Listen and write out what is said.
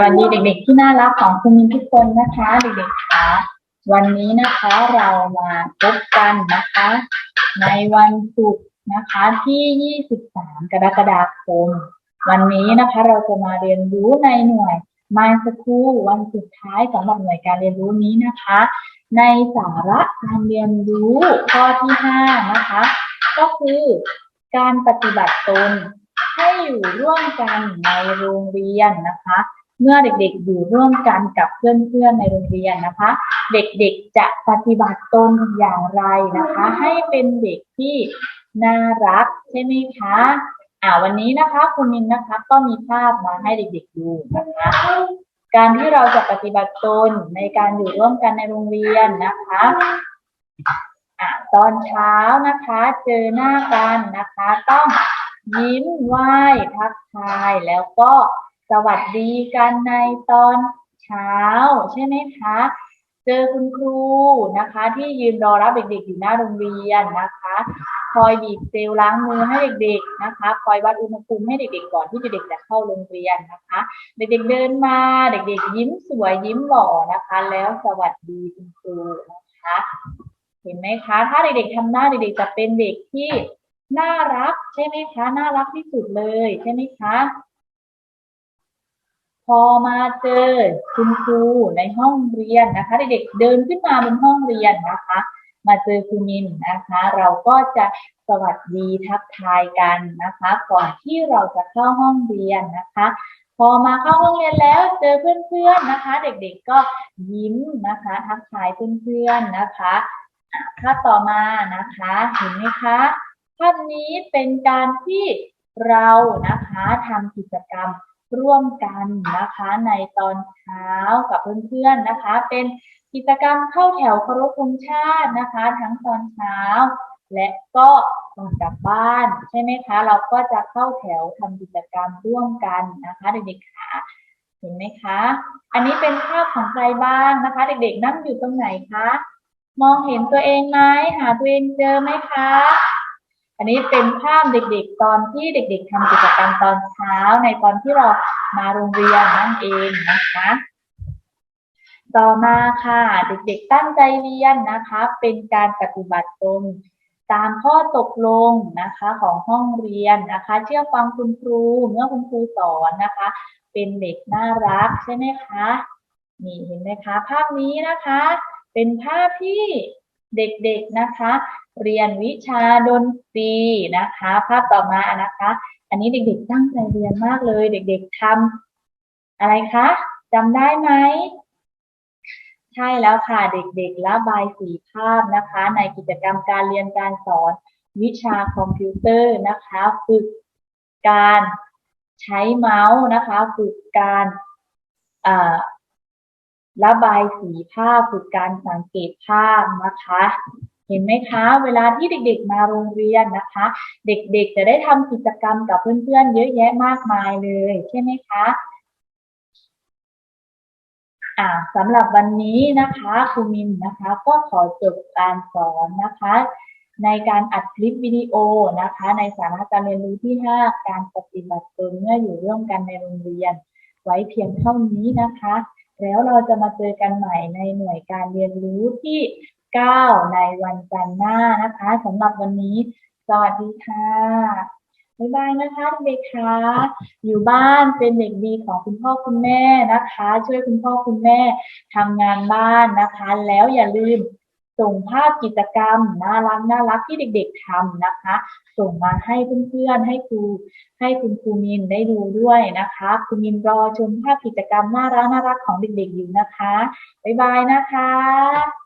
วัสดีเด็ก ๆ ที่น่ารักของคุณมินทุกคนนะคะเด็กๆคะวันนี้นะคะเรามาพบกันนะคะ ในวันศุกร์นะคะที่ 23 กรกฎาคม วันนี้นะคะเราจะมาเรียนรู้ในหน่วย My School วันสุดท้ายสำหรับหน่วยการเรียนรู้นี้นะคะ ในสาระการเรียนรู้ข้อที่ 5 นะคะ ก็คือการปฏิบัติตนให้อยู่ร่วมกันในโรงเรียนนะคะ เมื่อเด็กๆอยู่ร่วมกันกับเพื่อนๆในโรงเรียนนะคะ เด็กๆจะปฏิบัติตนอย่างไรนะคะ ให้เป็นเด็กที่น่ารักใช่ไหมคะอ่าวันนี้นะคะคุณมินนะคะก็มีภาพมาให้เด็กๆดูนะคะ การที่เราจะปฏิบัติตนในการอยู่ร่วมกันในโรงเรียนนะคะอ่าตอนเช้านะคะ เจอหน้ากันนะคะ ต้องยิ้มไหว้ทักทายแล้วก็ สวัสดีกันในตอนเช้า ใช่ไหมคะ เจอคุณครูนะคะ ที่ยืนรอรับเด็กๆอยู่หน้าโรงเรียนนะคะ คอยบีบเจลล้างมือให้เด็กๆนะคะ คอยวัดอุณหภูมิให้เด็กๆก่อนที่เด็กๆจะเข้าโรงเรียนนะคะ เด็กๆเดินมาเด็กๆ ยิ้มสวยยิ้มหล่อนะคะ แล้วสวัสดีคุณครูนะคะเห็นไหมคะ ถ้าเด็กๆทำหน้าเด็กๆจะเป็นเด็กที่น่ารักใช่ไหมคะ น่ารักที่สุดเลยใช่ไหมคะ พอมาเจอคุณครูในห้องเรียนนะคะ เด็กๆเดินขึ้นมาบนห้องเรียนนะคะ มาเจอคุณมินนะคะ เราก็จะสวัสดีทักทายกันนะคะ ก่อนที่เราจะเข้าห้องเรียนนะคะ พอมาเข้าห้องเรียนแล้วเจอเพื่อนๆนะคะ เด็กๆก็ยิ้มนะคะ ทักทายเพื่อนๆนะคะอะภาพต่อมานะคะเห็นไหมคะภาพนี้เป็นการที่เรานะคะทำกิจกรรม ร่วมกันนะคะในตอนเช้ากับเพื่อนๆนะคะ เป็นกิจกรรมเข้าแถวเคารพธงชาตินะคะ ทั้งตอนเช้า และก็ก่อนกลับบ้านใช่ไหมคะ เราก็จะเข้าแถวทำกิจกรรมร่วมกันนะคะเด็กๆค่ะเห็นไหมคะ อันนี้เป็นภาพของใครบ้างนะคะ เด็กๆนั่งอยู่ตรงไหนคะมองเห็นตัวเองไหมหาตัวเองเจอไหมคะ อันนี้เป็นภาพเด็กๆ ตอนที่เด็ก ๆทำกิจกรรมตอนเช้าในตอนที่เรามาโรงเรียนนั่นเองนะคะ ต่อมาค่ะ เด็กๆตั้งใจเรียนนะคะ เป็นการปฏิบัติตนตามข้อตกลงนะคะของห้องเรียนนะคะ เชื่อฟังคุณครูเมื่อคุณครูสอนนะคะ เป็นเด็กน่ารักใช่ไหมคะนี่เห็นไหมคะ ภาพนี้นะคะ เป็นภาพที่ เด็กๆนะคะ เรียนวิชาดนตรีนะคะ ภาพต่อมานะคะ อันนี้เด็กๆตั้งใจเรียนมากเลย เด็กๆทำอะไรคะจำได้ไหมใช่แล้วค่ะเด็กๆระบายสีภาพนะคะ ในกิจกรรมการเรียนการสอนวิชาคอมพิวเตอร์นะคะ ฝึกการใช้เมาส์นะคะ ฝึกการ ระบายสีภาพฝึกการสังเกตภาพนะคะ เห็นไหมคะ เวลาที่เด็กๆมาโรงเรียนนะคะ เด็กๆจะได้ทำกิจกรรมกับเพื่อนๆ เยอะแยะมากมายเลยใช่ไหมคะอ่าสำหรับวันนี้นะคะครูมินนะคะ ก็ขอจบการสอนนะคะ ในการอัดคลิปวิดีโอนะคะ ในสาระการเรียนรู้ที่ 5 การปฏิบัติตนเมื่ออยู่ร่วมกันในโรงเรียน ไว้เพียงเท่านี้นะคะ แล้วเราจะมาเจอกันใหม่ในหน่วยการเรียนรู้ที่ 9 ในวันจันทร์หน้านะคะสำหรับวันนี้ สวัสดีค่ะ บ๊ายบายนะคะเด็กๆคะ อยู่บ้านเป็นเด็กดีของคุณพ่อคุณแม่นะคะ ช่วยคุณพ่อคุณแม่ทำงานบ้านนะคะ แล้วอย่าลืม ส่งภาพกิจกรรมน่ารักน่ารักที่เด็กๆทำนะคะ ส่งมาให้เพื่อนๆให้ครูให้คุณครูมินได้ดูด้วยนะคะครูมินรอชมภาพกิจกรรมน่ารักน่ารักของเด็กๆอยู่นะคะบ๊ายบายนะคะ